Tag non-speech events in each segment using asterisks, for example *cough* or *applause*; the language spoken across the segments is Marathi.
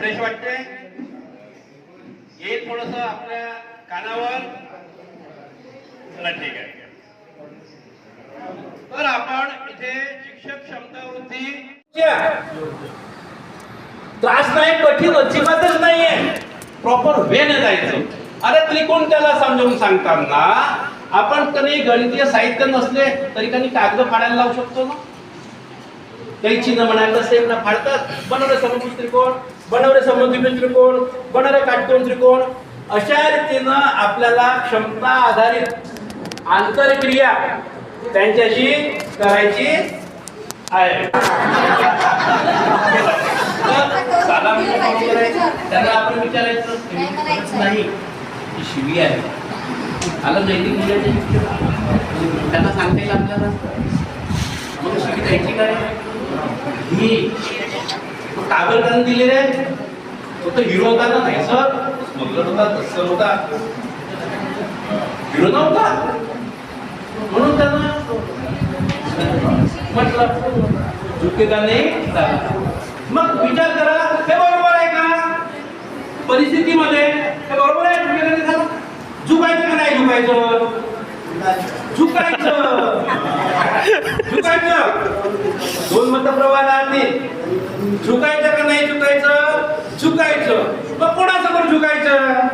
फ्रेश वाटते येईल थोडस आपल्या कानावर. चला ठीक आहे. तर आपण इथे शिक्षक क्षमता वृद्धी त्रास नाही कठीण अजिबातच नाहीये. प्रॉपर वेने जायचं. अरे त्रिकोण त्याला समजावून सांगताना आपण कधी गणितीय साहित्य नसले तरी कधी कागद फाडायला लावू शकतो ना? काही चिन्ह म्हणायला सेम ना फाडतात. बनवले समभुज त्रिकोण बनवले समद्विभुज त्रिकोण बनवले काटकोण त्रिकोण. अशा रीतीनं आपल्याला क्षमता आधारित आंतरक्रिया त्यांच्याशी करायची आहे. म्हणजे? त्यांना आपण विचारायचं "तुम्ही नाही ही शिवी आहे. आलं नैतिक शिक्षक त्यांना सांगता येईल आपल्याला? मग शिवी द्यायची काय मी तो कागद त्यांना दिलेले आहे तो हिरो होता ना नाही सर. स्मगलर होता तस्कर होता. हिरो नव्हता. म्हणून त्यांना म्हटलं झुकेगा नाही? मग विचार करा हे बरोबर आहे का? परिस्थितीमध्ये हे बरोबर आहे झुकेगा नाही झुकायचं का नाही झुकायचं झुकायचं चुकायचं. दोन मत प्रवाहातील झुकायचं का नाही झुकायचं झुकायचं मग कोणासमोर झुकायचं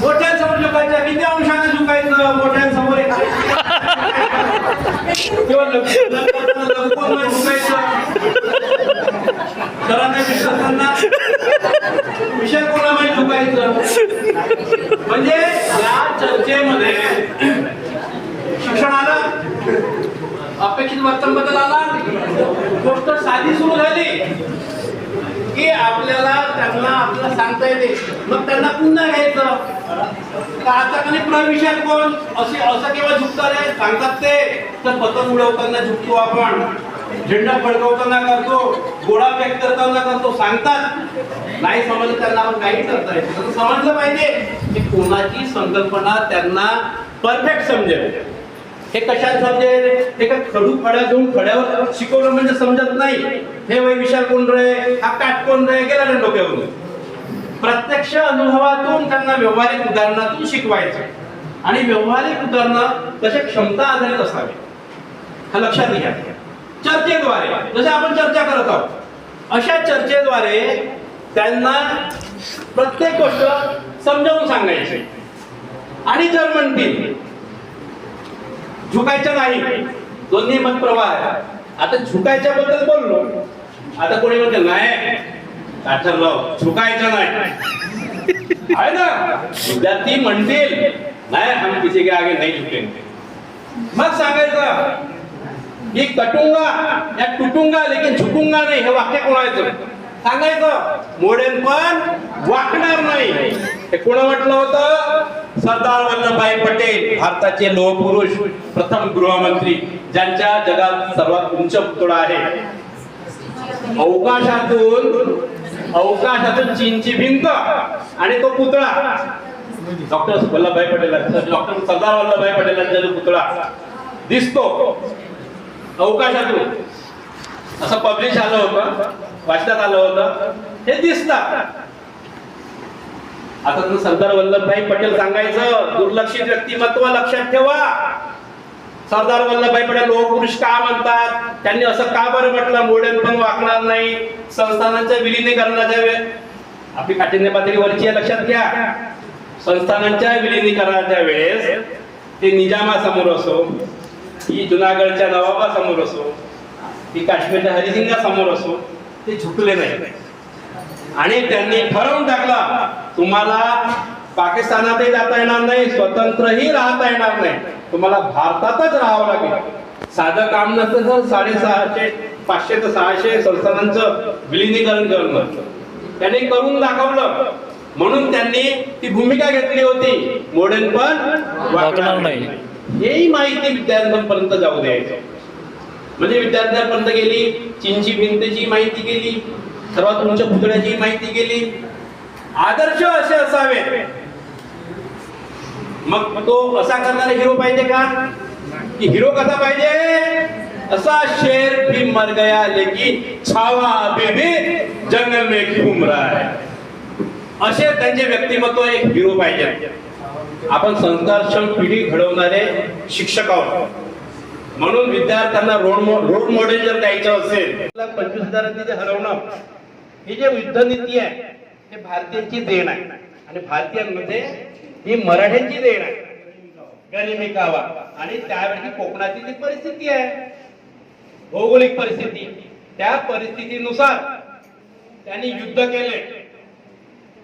मोठ्यांसमोर झुकायचं किती अंशाने झुकायचं मोठ्यांसमोर किंवा विषय कोणामध्ये चुकायचं? म्हणजे या चर्चेमध्ये शिक्षणाला आलं अपेक्षित वर्तन बदल आला. गोष्ट साधी सुरू झाली. की आपल्याला त्यांना आपल्याला सांगता येते. मग त्यांना पुन्हा घ्यायचं. आता कधी प्रविशाल कोण? असे असं केव्हा झुकतात सांगतात ते. तर पतंग उडवताना झुकतो आपण. झेंडा फडकवताना करतो. गोळा पॅक करताना करतो. सांगतात. नाही समजलं त्यांना आपण काही करता येत समजलं पाहिजे. की कोणाची संकल्पना त्यांना परफेक्ट समजेल. हे कशात समजेल? ते का खडू खड्या घेऊन खड्यावर शिकवलं म्हणजे समजत नाही. हे वय विशाल कोण रे? हा काट कोण रे? गेला रे डोक्यावरून. प्रत्यक्ष अनुभवातून त्यांना व्यवहारिक उदाहरणातून शिकवायचं. आणि व्यवहारिक उदाहरणं तसे क्षमता आधारित असावे. हा लक्षात घ्या. चर्चेद्वारे जसे आपण चर्चा करत आहोत अशा चर्चेद्वारे त्यांना प्रत्येक गोष्ट समजावून सांगायची. आणि जर म्हणतील झुकायचं नाही. दोन्ही मत प्रवाह आहे. आता झुकायच्या बद्दल बोललो. आता कोणी म्हणते नाही ठरलं झुकायचं नाही. आहे ना? विद्यार्थी म्हणतील नाही हम किसी के आगे नाही झुकेंगे मग सांगायचं की कटुंगा या तुटूंगा लेकिन झुकुंगा नाही. हे वाक्य कोणाचं? सांगायचं मोडेल पण वाकणार नाही. हे कोण म्हटलं होतं? सरदार वल्लभभाई पटेल भारताचे लोहपुरुष प्रथम गृहमंत्री ज्यांच्या जगात सर्वात उंच पुतळा आहे. अवकाशातून अवकाशातून चीनची भिंत आणि तो पुतळा. डॉक्टर वल्लभभाई पटेल डॉक्टर सरदार वल्लभभाई पटेलांचा जो पुतळा दिसतो अवकाशातून. असं पब्लिश आलं होतं वाचण्यात आलं होतं. हे दिसतात आता तुम्ही सरदार वल्लभभाई पटेल सांगायचं दुर्लक्षित व्यक्तिमत्व लक्षात ठेवा. सरदार वल्लभभाई पटेल लोकपुरुष का म्हणतात? त्यांनी असं का बरं म्हटलं? मोडेल पण वाकणार नाही. संस्थानांच्या विलिनीकरणाच्या वेळ आपली काठिण्य पातळी वरची आहे, लक्षात घ्या. संस्थानांच्या विलिनीकरणाच्या वेळेस ते निजामासमोर असो ही जुनागडच्या नवाबासमोर असो ही काश्मीरच्या हरिसिंगासमोर असो ते झुकले नाही. आणि त्यांनी ठरवून टाकला तुम्हाला पाकिस्तानातही जाता येणार नाही स्वतंत्रही राहता येणार नाही. तुम्हाला भारतातच राहावं लागेल. साधं काम नसतं तर साडेसहाशे पाचशे ते सहाशे संस्थानांचं विलिनीकरण करणं. त्यांनी करून दाखवलं. म्हणून त्यांनी ती भूमिका घेतली होती. मोडेल पण वाकणार नाही. हेही माहिती विद्यार्थ्यांपर्यंत जाऊ द्यायचं. म्हणजे विद्यार्थ्यांपर्यंत गेली चीनची भिंतीची माहिती गेली सर्वात उंच पुतळ्याची माहिती गेली आदर्श असे असावे. मग तो असा करणारा हिरो पाहिजे का? की हिरो कसा पाहिजे? असा शेर भी मर गया लेकिन छावा अभी भी जंगल में घूम रहा है. असे त्यांचे व्यक्तिमत्व एक हिरो पाहिजे. आपण संस्कारक्षम पिढी घडवणारे शिक्षक आहोत. म्हणून विद्यार्थ्यांना रोड रोड मॉडेल जर द्यायचं असेल तर पंचवीस हजारांनी ते हरवणं ही जे युद्धनीती आहे हे भारतीयांची देण आहे. आणि भारतीयांमध्ये ही मराठ्यांची देण आहे. गरिबी कावा. आणि त्यावेळी कोकणाची जी परिस्थिती आहे भौगोलिक परिस्थिती त्या परिस्थितीनुसार त्यांनी युद्ध केले.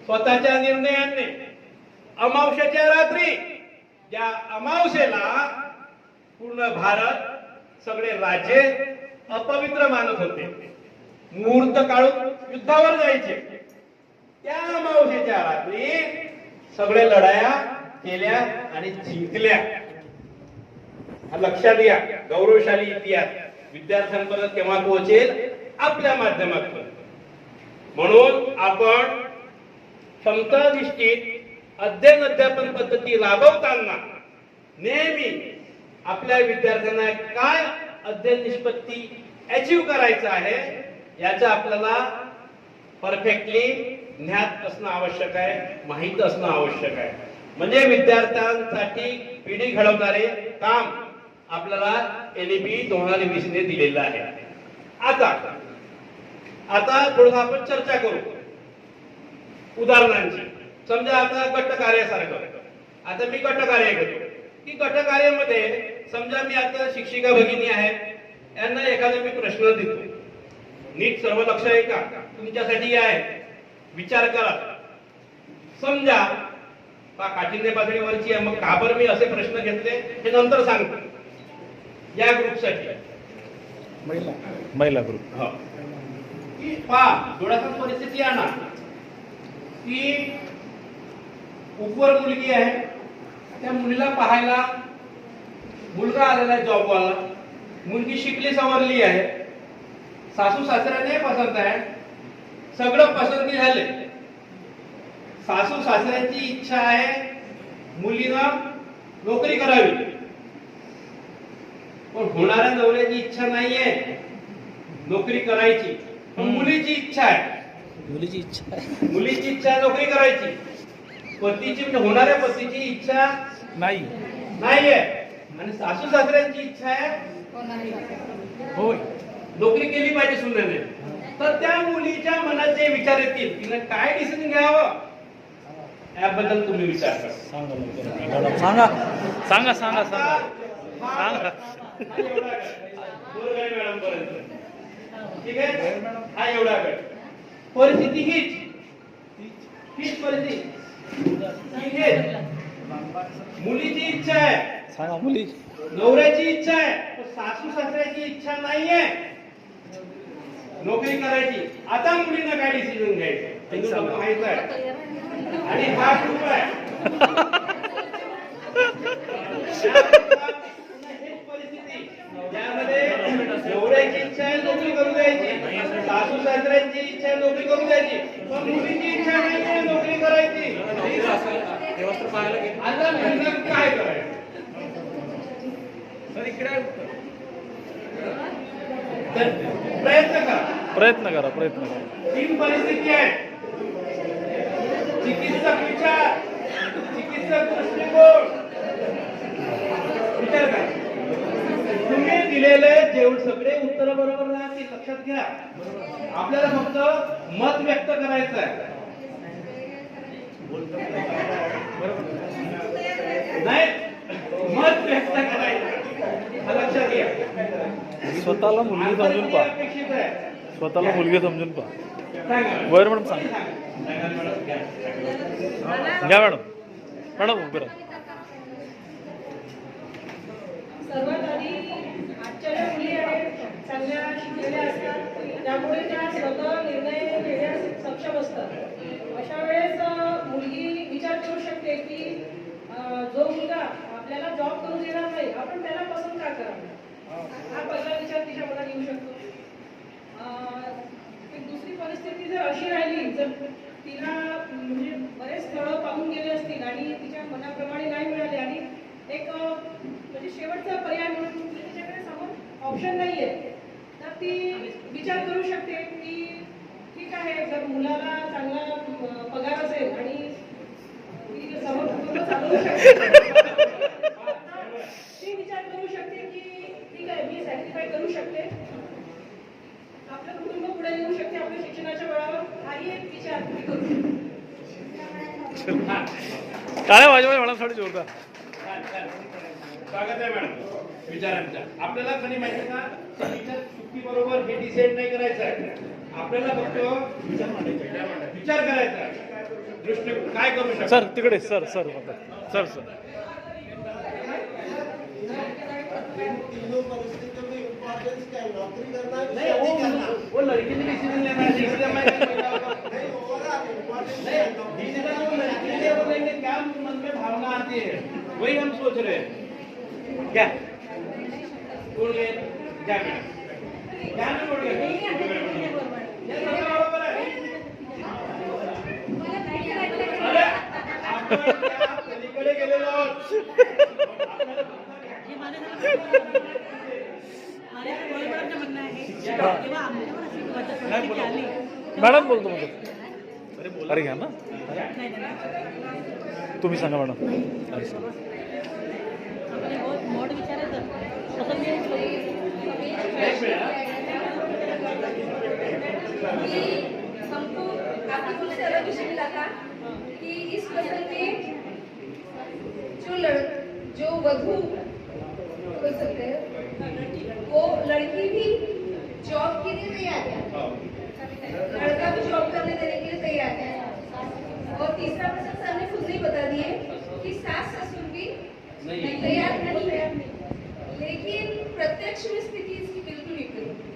स्वतःच्या निर्णयाने अमावश्याच्या रात्री या अमावशेला पूर्ण भारत सगळे राजे अपवित्र मानत होते. मुहूर्त काढून युद्धावर जायचे. त्या अमावस्येच्या रात्री सगळे लढाया केल्या आणि जिंकल्या. हा लक्षात घ्या गौरवशाली इतिहास. विद्यार्थ्यांपर्यंत केव्हा पोहोचेल? आपल्या माध्यमातून. म्हणून आपण क्षमताधिष्ठित अध्ययन अध्यापन पद्धती राबवताना नेहमी आपल्या विद्यार्थ्यांना काय अध्ययन निष्पत्ती अचीव करायचं आहे याचं आपल्याला परफेक्टली ज्ञात असणं आवश्यक आहे माहीत असणं आवश्यक आहे. म्हणजे विद्यार्थ्यांसाठी पिढी घडवणारे काम आपल्याला एनईपी दोन हजार वीस ने दिलेलं आहे. आता आता थोडस आपण चर्चा करू. उदाहरणांची. समजा आता गट कार्यासारखं आता मी गट कार्य घेतो. की गट कार्यामध्ये समजा मी आता शिक्षिका भगिनी आहे यांना एखादा मी प्रश्न देतो. नीट सर्व लक्ष आहे का? तुमच्यासाठी आहे. विचार करा. समजा पा काठिण्य पातळीवरची आहे मग का बरं मी असे प्रश्न घेतले हे नंतर सांगतो. या ग्रुपसाठी. महिला. ग्रुप. हो. की पा थोडासा परिस्थिती आणा. की उपवर मुलगी आहे. त्या मुलीला पाहायला मुलगा आलेला आहे जॉबवाला मुलगी शिकली सवरली आहे. सासू सासऱ्याने पसंत आहे सगळं पसंती झाले. सासू सासऱ्यांची इच्छा आहे मुलीनं नोकरी करावी. पण होणाऱ्या नवऱ्याची इच्छा नाहीये नोकरी करायची. पण. मुलीची इच्छा आहे. मुलीची इच्छा आहे. मुलीची इच्छा आहे नोकरी करायची. पतीची म्हणजे होणाऱ्या पतीची इच्छा नाही. नाहीये. आणि सासू सासऱ्यांची इच्छा आहे होय. नोकरी केली पाहिजे सुनेने तर त्या मुलीच्या मनात जे विचार येतील. तिने काय डिसिजन घ्यावं? याबद्दल तुम्ही विचार करा. सांगा सांगा. सांगा सांगा सांगा. ठीक आहे? हा एवढा गट परिस्थिती हीच. हीच परिस्थिती. मुलीची इच्छा आहे. सांगा मुली. नवऱ्याची इच्छा आहे. सासू सासऱ्याची इच्छा नाहीये. नोकरी करायची. आता मुलीनं काय डिसिजन घ्यायचं? हे माहीत आहे. आणि हा ग्रुप आहे. हेच परिस्थिती ज्यामध्ये नवऱ्याची इच्छा आहे नोकरी करू द्यायची. सासू सासऱ्यांची इच्छा आहे नोकरी करू द्यायची. पण मुलीची इच्छा नाही नोकरी करायची. आता मुलीनं काय करायचं? तर प्रयत्न करा. प्रयत्न करा प्रयत्न करा. तीन परिस्थिती आहे चिकित्सक विचार चिकित्सक दृष्टिकोन. विचार करा. तुम्ही दिलेले जेवढे सगळे उत्तर बरोबर राहतील लक्षात घ्या. आपल्याला फक्त मत व्यक्त करायचं आहे. नाही मत व्यक्त करायचं हा लक्षात घ्या स्वतःला मुलगी समजून पहा. आहे. स्वतःला मुलगी समजून पहा. सांगा. बरं मॅडम सांगा. घ्या. घ्या मॅडम. मॅडम उभे राहा. सर्वात आधी आजच्या ज्या मुली आहेत चांगल्या शिकलेल्या असतात. त्यामुळे त्या स्वतः निर्णय घेण्यास सक्षम असतात. अशा वेळेस जॉब करू देणार नाही. आपण त्याला पसंत का करावा? हो. हा. पहिला विचार तिच्या मनात येऊ शकतो. दुसरी परिस्थिती जर अशी राहिली जर तिला म्हणजे बरेच स्थळं पाहून गेले असतील आणि तिच्या मनाप्रमाणे नाही मिळाले आणि एक म्हणजे शेवटचा पर्याय म्हणून म्हणजे तिच्याकडे समोर ऑप्शन नाही आहे तर ती विचार करू शकते की ठीक आहे जर मुलाला चांगला पगार असेल आणि ती समोर चालवू शकते. करू शकते? आपलं कुटुंब पुढे नेऊ शकते आपल्या शिक्षणाच्या बळावर? हाही एक विचार. ती करू शकते टाळ्या वाजवा मॅडमसाठी जोरदार. स्वागत आहे मॅडम विचारांच्या. आपल्याला कधी माहिती टीचर चुकी बरोबर हे डिसाईड नाही करायचं आहे. आपल्याला फक्त विचार करायचा आहे. दृष्टिकोन काय करू शकतो? सर तिकडे सर सर सर सर. तीनों परिस्थितियों में इम्पोर्टेंस क्या है नौकरी करना है नहीं शादी करना वो वो लड़की ने डिसीजन लेना है इसलिए मैं नहीं बोल रहा हूँ। नहीं ओवरऑल इम्पोर्टेंस क्या है नौकरी डिसीजन वो लड़की ले बोलेंगे क्या मन में भावना आती है वही हम सोच रहे हैं। क्या? बोल गए क्या मैडम क्या नहीं बोल गए ये सगळं बरोबर आहे. अरे, आपण त्या पलीकडे गेलेलो आहोत. मॅडम बोलतो मग अरे घ्या ना? तुम्ही सांगा मॅडम। अरे सांगा. जो वधु बोल सकते हैं जॉब के लिए तैयार है लड़का भी जॉब करने देने के लिए तैयार है और तीसरा प्रश्न सर ने खुद ही बता दिए कि सास ससुर भी नहीं। तैयार नहीं है लेकिन प्रत्यक्ष में स्थिति इसकी बिल्कुल विपरीत है।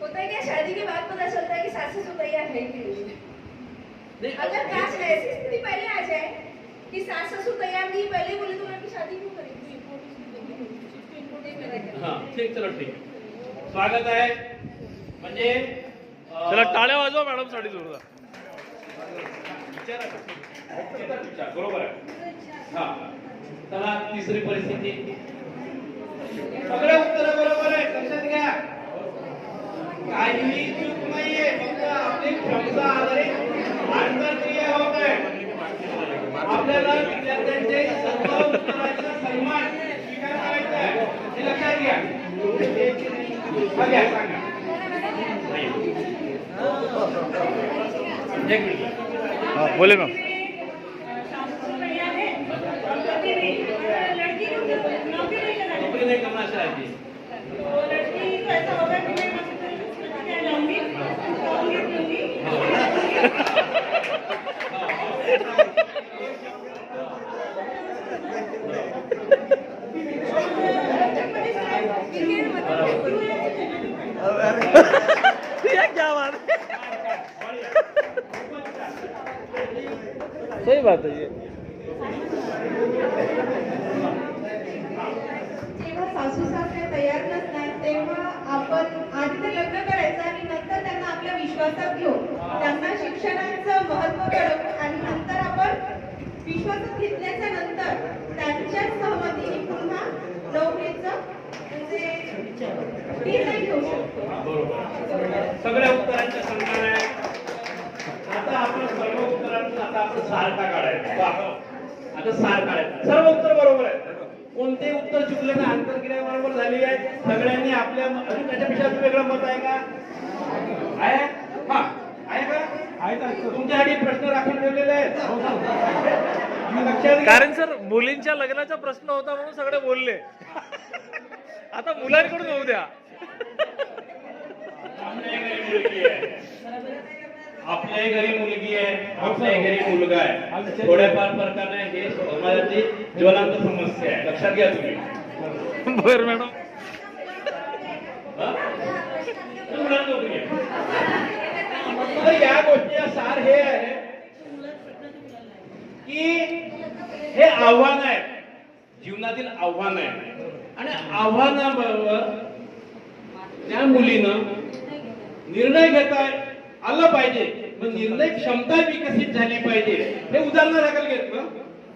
होता है क्या शादी के बाद पता चलता है कि सास ससुर तैयार है कि नहीं अगर काश ऐसी स्थिति पहले आ जाए कि सास ससुर तैयार नहीं पहले बोले तो लड़की शादी क्यों करेगी है। हा ठीक चलो ठीक स्वागत आहे. म्हणजे चला टाळ्या वाजवा मॅडमसाठी जोरदार विचारा बरोबर आहे हा चला तिसरी परिस्थिती. सगळे उत्तर बरोबर आहे लक्षात घ्या. काहीही चूक नाहीये फक्त आपली क्षमता आधारित आंतरक्रिया होत आहे. आपल्याला विद्यार्थ्यांचे सर्व उत्तराचा सन्मान स्वीकार करायचा आहे. हे लक्षात घ्या. हा बोले मॅम। लड़की को नौकरी नहीं करना नोकरी नहीं करना चाहिए तो लड़की को ऐसा होगा कि मैं मस्त क्या जाऊंगी खाऊंगी पीऊंगी क्या बात सही बात है ये। जेव्हा सासू सासरे तयार नसतात तेव्हा आपण आधी लग्न करायचं आणि नंतर त्यांना आपल्या विश्वासात त्यांना शिक्षणाचं महत्त्व आणि नंतर आपण विश्वासात घेतल्याच्या नंतर त्यांच्या सहमतीने पुन्हा नोकरीचं म्हणजे निर्णय घेऊ शकतो. सगळ्या उत्तरांच्या आहे आता आपण सर्व उत्तरांचा आता आपण सार का काढायचा. आता सार काढायचा. सर्व उत्तर बरोबर आहे कोणते उत्तर चुकले ना आंतरक्रिया बरोबर झाली आहे. सगळ्यांनी आपल्या अजून त्याच्यापेक्षा अजून वेगळं मत आहे का? आहे? हा. आहे का? तुमच्यासाठी प्रश्न राखून ठेवलेले आहेत. लक्षात घ्या. कारण सर मुलींच्या लग्नाचा प्रश्न होता म्हणून सगळे बोलले. आता मुलांकडून होऊ द्या. आपल्याही घरी मुलगी आहे आपल्याही घरी मुलगा आहे. थोड्याफार फरकाने हे समाजाची ज्वलांत समस्या आहे. लक्षात घ्या तुम्ही. बर मॅडम. हा? आहे. या गोष्टीचा सार हे आहे की हे आव्हान आहे. जीवनातील आव्हान आहे. आणि आव्हानाबरोबर त्या मुलीनं निर्णय घेता आलं पाहिजे. मग निर्णय क्षमता विकसित झाली पाहिजे. हे उदाहरणादाखल घेतलं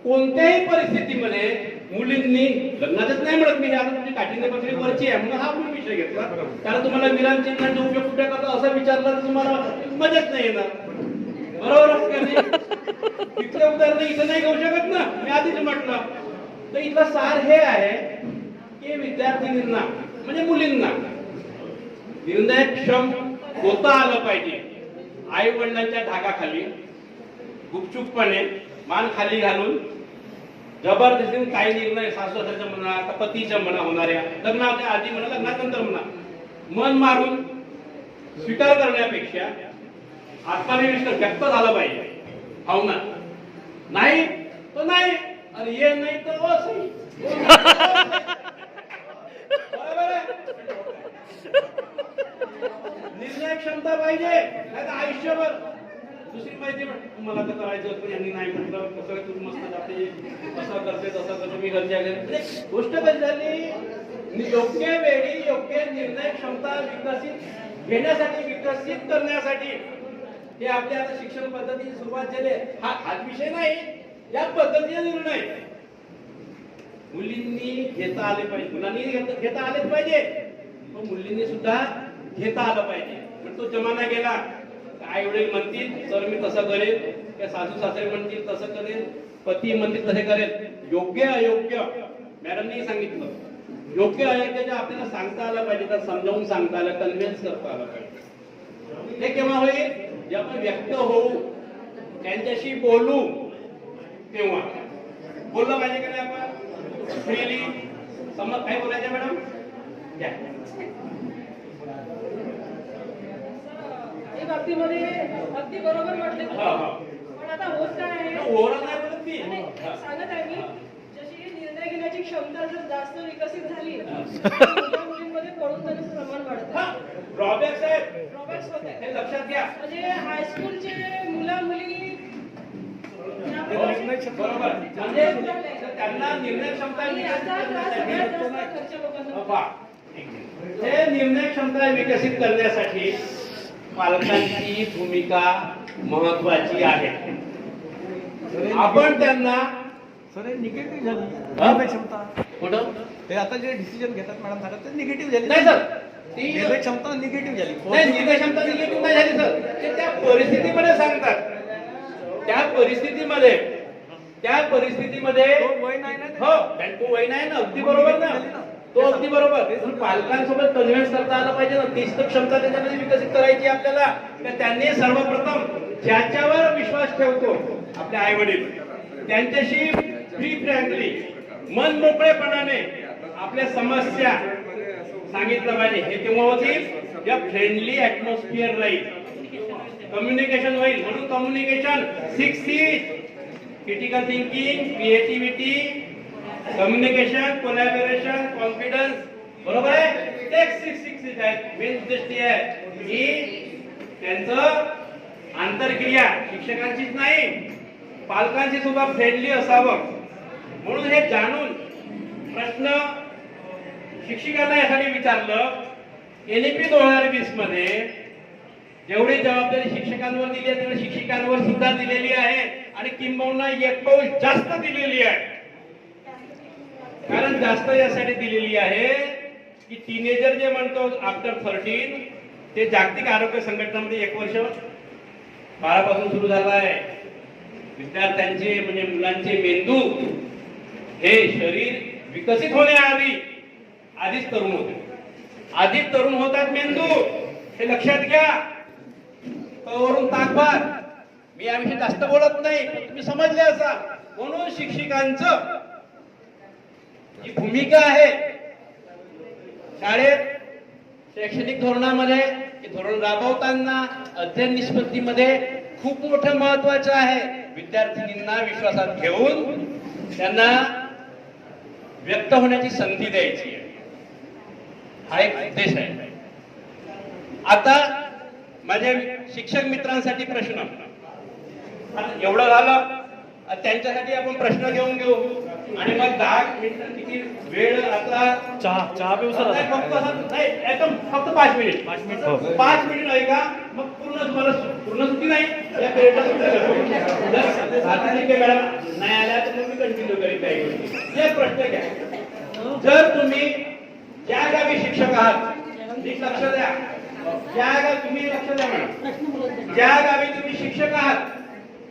कोणत्याही परिस्थितीमध्ये मुलींनी लग्नातच नाही म्हणत मी आता तुमची काठीने पत्री वरची आहे म्हणून हा पण विषय घेतला. कारण तुम्हाला विरांचिन्हाचा उपयोग कुठे करतो असं विचारलं तर तुम्हाला मजाच नाही येणार. बरोबर इथलं उदाहरण इथं नाही घेऊ शकत ना. मी आधीच म्हटलं. तर इथला सार हे आहे की विद्यार्थिनींना म्हणजे मुलींना निर्णयक्षम होता आलं पाहिजे. आई वडिलांच्या धागाखाली गुपचूपपणे मान खाली घालून जबरदस्तीने काही निर्णय सासऱ्याच्या म्हणा का पतीच्या म्हणा होणाऱ्या लग्नाच्या आधी म्हणा लग्नानंतर म्हणा मन मारून स्वीकार करण्यापेक्षा आत्मनिविष्ट व्यक्त झालं पाहिजे. हो ना? नाही तो नाही. अरे ये नाही तर ओ बरोबर आहे? निर्णय क्षमता पाहिजे नाही तर आयुष्यभर. दुसरी माहिती मला तर करायचं यांनी नाही म्हटलं. कसं तुम्ही मस्त जाते. कसं करते तसं करते. मी घरच्या म्हणजे गोष्ट कशी झाली? योग्य वेळी योग्य निर्णय क्षमता विकसित घेण्यासाठी विकसित करण्यासाठी हे आपल्या आता शिक्षण पद्धतीची सुरुवात झाली हा हाच विषय नाही या पद्धतीचा निर्णय. मुलींनी घेता आले पाहिजे. मुलांनी घेता घेता आलेच पाहिजे. पण मुलींनी सुद्धा घेता आलं पाहिजे. पण तो जमाना गेला आई वडील म्हणतील तर मी तसं करेल त्या सासू सासरे म्हणतील तसं करेल पती म्हणतील तसे करेल योग्य अयोग्य मॅडमनी सांगितलं. योग्य अयोग्य आपल्याला सांगता आलं पाहिजे तर समजावून सांगता आलं कन्व्हिन्स करता आलं पाहिजे. हे केव्हा होईल? जेव्हा आपण व्यक्त होऊ त्यांच्याशी बोलू तेव्हा. बोललं पाहिजे का नाही आपण? फ्रीली समज काय बोलायचं मॅडम घ्या काही बाबतीमध्ये अगदी बरोबर म्हटले. पण आता होत काय आहे. सांगत आहे मी जशी निर्णय घेण्याची क्षमता जर जास्त विकसित झाली मुलींमध्ये पळून जाण्याचं प्रमाण वाढत हा. ड्रॉबॅक्स आहेत ड्रॉबॅक्स होत आहे. हे लक्षात घ्या. म्हणजे हायस्कूलचे मुलं मुली बरोबर. म्हणजे त्यांना निर्णय क्षमता हे निर्णय क्षमता विकसित करण्यासाठी पालकांची भूमिका महत्वाची आहे. आपण त्यांना सर हे? निगेटिव्ह झाली क्षमता. कुठं? ते आता जे डिसिजन घेतात मॅडम सांगतात ते निगेटिव्ह झाली. नाही सर. ती क्षमता निगेटिव्ह झाली. नाही क्षमता निगेटिव्ह नाही झाली सर. ते त्या परिस्थितीमध्ये सांगतात. त्या परिस्थितीमध्ये त्या परिस्थितीमध्ये वय नाही ना. हो तो वय नाही ना. अगदी बरोबर ना. तो अगदी बरोबर. पालकांसोबत कन्व्हिन्स करता आलं पाहिजे ना. तीच तर क्षमता त्याच्यामध्ये विकसित करायची आपल्याला. तर त्यांनी सर्वप्रथम ज्याच्यावर विश्वास ठेवतो आपले आई वडील त्यांच्याशी फ्री फ्रँकली मन मोकळेपणाने आपल्या समस्या सांगितलं पाहिजे. हे तेव्हा होतील. जेव्हा फ्रेंडली ऍटमॉस्फिअर राहील कम्युनिकेशन होईल. म्हणून communication six C critical thinking creativity communication collaboration confidence बरोबर आहे? ते सिक्स सिक्स आहेत मेन आहे. की त्यांचं आंतरक्रिया शिक्षकांचीच नाही पालकांची सुद्धा फ्रेंडली असावं. म्हणून हे जाणून प्रश्न शिक्षिकांना यासाठी विचारलं एनईपी दोन हजार वीसमध्ये जेवढी जबाबदारी शिक्षकांवर दिली आहे तेवढी शिक्षिकांवर सुद्धा दिलेली आहे आणि किंबहुना एक पाऊल जास्त दिलेली आहे. जास्त यासाठी दिलेली आहे की टीनेजर जे म्हणतो आफ्टर थर्टीन ते जागतिक आरोग्य संघटनामध्ये एक वर्ष बाळापासून सुरू झाला आहे. विद्यार्थ्यांचे म्हणजे मुलांचे मेंदू हे शरीर विकसित होण्याआधी आधीच तरुण होते. आधीच तरुण होतात मेंदू. हे लक्षात घ्या. वरून ताकभार मी याविषयी जास्त बोलत नाही. तुम्ही समजले असा म्हणून शिक्षिकांचं जी भूमिका आहे. शाळेत शैक्षणिक धोरणामध्ये धोरण राबवताना अध्ययन निष्पत्तीमध्ये खूप मोठं महत्वाचं आहे. विद्यार्थिनींना विश्वासात घेऊन त्यांना व्यक्त होण्याची संधी द्यायची आहे. हा एक उद्देश आहे. आता माझ्या शिक्षक मित्रांसाठी प्रश्न. एवढं झालं त्यांच्यासाठी आपण प्रश्न घेऊन घेऊ. आणि मग दहा मिनिट किती वेळ आता चहा चहा पिऊ सर फक्त असं- नाही एकदम फक्त पाच मिनिट. पाच मिनिट. हो. पाच मिनिट ऐका मग पूर्ण तुम्हाला पूर्ण सुट्टी नाही? या पिरियडला सुट्टी आता आहे मॅडम नाही आल्या तर मी कंटिन्यू करीत काही गोष्टी. एक प्रश्न घ्या. जर तुम्ही ज्या गावी शिक्षक आहात नीट लक्ष द्या. ज्या गावी तुम्ही लक्ष द्या मॅडम ज्या गावी तुम्ही शिक्षक आहात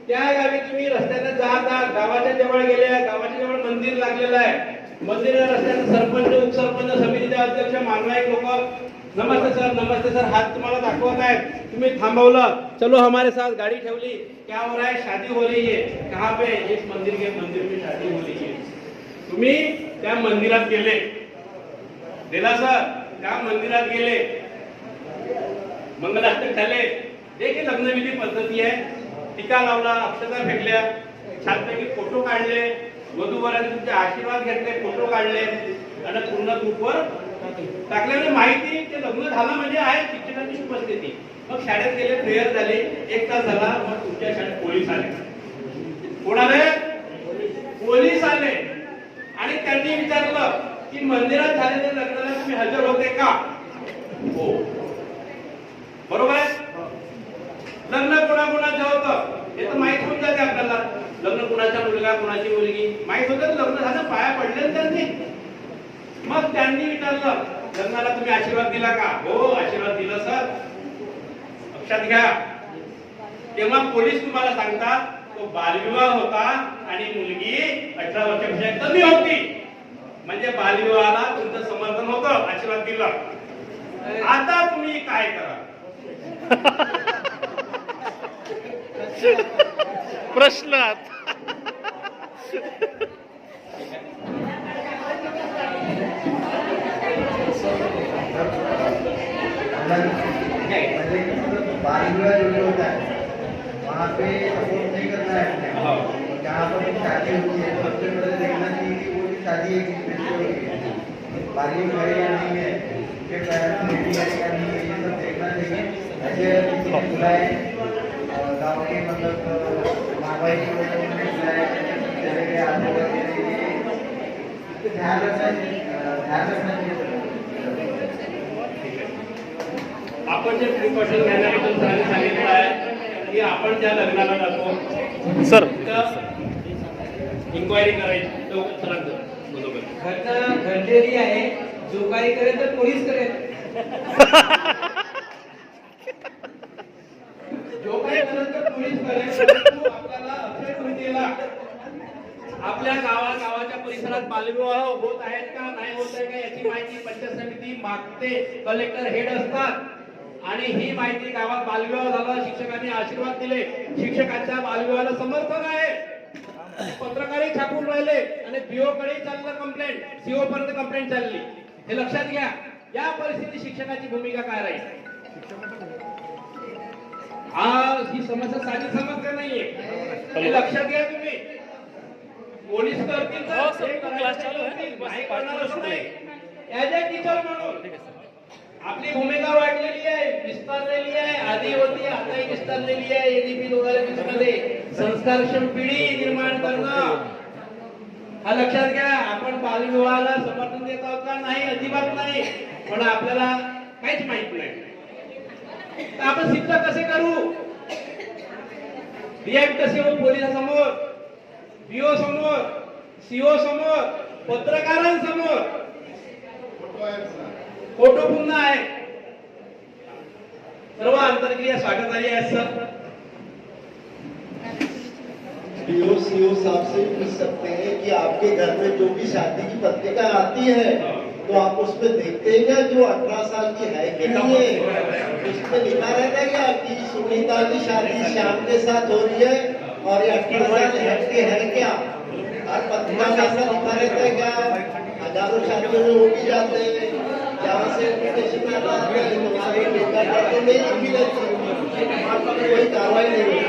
त्या गावी तुम्ही रस्त्याने जात आहात. गावाच्या जवळ गेले गावाच्या जवळ मंदिर लागलेलं आहे. मंदिर रस्त्याने सरपंच उपसरपंच समितीचे अध्यक्ष मानवाईक लोक. नमस्ते सर नमस्ते सर. हात तुम्हाला दाखवत आहेत. तुम्ही थांबवलं. चलो हमारे साथ गाड़ी ठेवली. क्या हो रहा है? शादी हो रही है. कहाँ पे? एक मंदिर के मंदिर में शादी हो रही है. तुम्ही त्या मंदिरात गेले. दिला सर त्या मंदिरात गेले. मंगलाष्टक झाले. देखील लग्नविधी पद्धती आहे. टीका लावला अक्षता फेकल्या छानपैकी फोटो काढले वधूवराने तुमचे आशीर्वाद घेतले फोटो काढले आणि पूर्ण ग्रुपवर टाकल्याने माहिती ते लग्न झालं म्हणजे आहे शिक्षकांची उपस्थिती. मग शाळेत गेले प्रेयर झाले एक तास झाला मग तुमच्या शाळेत पोलीस आले. कोण आले पोलीस आले. आणि त्यांनी विचारलं की मंदिरात झालेल्या लग्नाला तुम्ही हजर होते का? हो. बरोबर आहे? लग्न कोणाकोणाचं होतं? तर माहीत होऊन जाते आपल्याला. लग्न कुणाचा मुलगा कुणाची मुलगी? माहीत होतं लग्न झालं पाया पडले त्यांनी. मग त्यांनी विचारलं लग्नाला तुम्ही आशीर्वाद दिला का? हो आशीर्वाद दिला सर. लक्षात घ्या. तेव्हा पोलीस तुम्हाला सांगतात तो बालविवाह होता आणि मुलगी अठरा वर्षापेक्षा कमी होती. म्हणजे बालविवाहाला तुमचं समर्थन होतं आशीर्वाद दिला. आता तुम्ही काय करा? *laughs* प्रश्नात. बालविवाह जो होता है. वहाँ पे सपोर्ट नहीं करना है जहाँ पर शादी होती है सबसे पहले देखना चाहिए कि वो शादी एक है है या नहीं है उसके है या नहीं है ये सब देखना चाहिए ऐसे गाँव के मतलब आपण जे प्रिकॉशन घेण्याबद्दल सरांनी सांगितलं आहे की आपण ज्या लग्नाला जातो सर. इन्क्वायरी करायची तो सरांचं बरोबर. घटना घडलेली आहे जो काही करेल तर पोलीस करेल. *laughs* जो काही करेल तर पोलीस करेल. आपल्या गावा गावाच्या परिसरात बालविवाह होत आहेत का? नाही होत आहे का? याची माहिती पंचायत समिती मागते. कलेक्टर हेड असतात. आणि ही माहिती गावात बालविवाह झाला शिक्षकांनी आशीर्वाद दिले. शिक्षकांच्या बालविवाहाला समर्थन आहे. पत्रकारही छापून राहिले आणि बीओ कडे चाललं कंप्लेंट सीओ पर्यंत कंप्लेंट चालली. हे लक्षात घ्या. या परिस्थितीत शिक्षकाची भूमिका काय राहील? हा ही समस्या साधी समस्या नाहीये. लक्षात घ्या तुम्ही. पोलीस करतील हो, आपली भूमिका वाढलेली आहे विस्तारलेली आहे आधी होती आताही विस्तारलेली आहे एडीपी दोन हजार वीसमध्ये संस्कारक्षम पिढी निर्माण करणं. हा लक्षात घ्या आपण बालविवाहाला समर्थन देत आहोत का? नाही अजिबात नाही. पण आपल्याला काहीच माहीत नाही. आपण सिद्ध कसे करू? रिॲक्ट कसे होऊ पोलिसांसमोर? पीओ समोर सीओ समोर पत्रकारांसमोर फ़ोटो पुन्हा आहे. सर्व अंतर्क्रिया स्वागत आली आहे सर डीओ सीओ साहब से भी पूछ सकते हैं कि आपके घर में जो भी शादी की पत्रिका आती है तो आप उसमें देखते हैं क्या जो अठारह साल की है कि नहीं है? उसमें लिखा रहता है क्या कि सुनीता की शादी श्याम के साथ हो रही है। और ये अठारह साल है क्या? हर पत्रिका में ऐसा लिखा रहता है क्या? हज़ारों शादियों में वो भी जाते हैं, जहाँ से में हैं तो नहीं रहती वहाँ पर कोई कार्रवाई नहीं होती।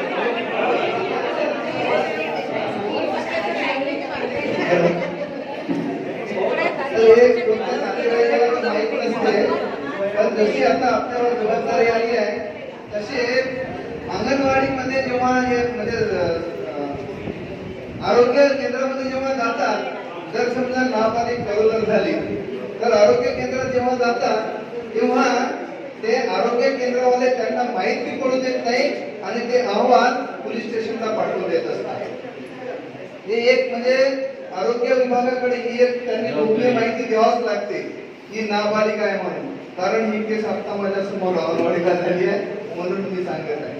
आहे तसे अंगणवाडीमध्ये जेव्हा हे म्हणजे आरोग्य केंद्रामध्ये जेव्हा जातात जर समजा महापालिक गरोदर झाली तर आरोग्य केंद्रात जेव्हा जातात तेव्हा ते आरोग्य केंद्रावाले त्यांना माहिती पडू देत नाही आणि ते अहवाल पोलीस स्टेशनला पाठवून देत असतात. हे एक म्हणजे आरोग्य विभागाकडे ही एक त्यांनी गोपनीय माहिती द्यावाच लागते ही नाबालिका आहे म्हणून. कारण ही केस आता माझ्यासमोर अंगणवाडीला झाली आहे म्हणून मी सांगत आहे.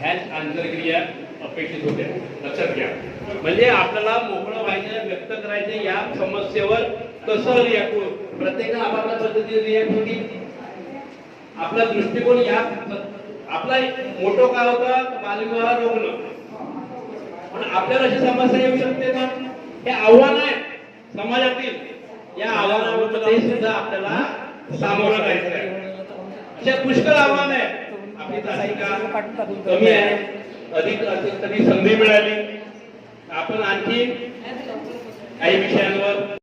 ह्याच आंतरक्रिया अपेक्षित होते लक्षात घ्या. म्हणजे आपल्याला मोकळं व्हायचं व्यक्त करायचं या समस्येवर कसं रिॲक्ट प्रत्येकाला आपापल्या पद्धतीने रिॲक्ट होती. आपला दृष्टिकोन या आपला मोठं काय होता? बालविवाह रोखणं पण आपल्याला अशी समस्या येऊ शकते ना हे आव्हान आहे समाजातील. या आव्हानामध्ये सुद्धा आपल्याला सामोरं जायचं आहे. अशा पुष्कळ आव्हान आहे. कमी आहे. अधिक तरी संधी मिळाली. आपण आणखी काही विषयांवर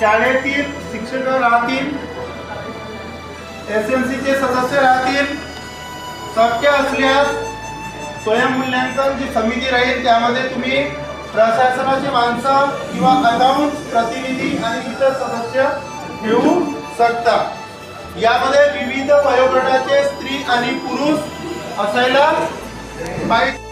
शाळेतील शिक्षक राहतील एस एम सीचे सदस्य राहतील शक्य असल्यास स्वयंमूल्यांकन जी समिती राहील त्यामध्ये तुम्ही प्रशासनाची माणसं किंवा अकाउंट प्रतिनिधी आणि इतर सदस्य घेऊ शकता. यामध्ये विविध वयोगटाचे स्त्री आणि पुरुष असायला पाहिजे.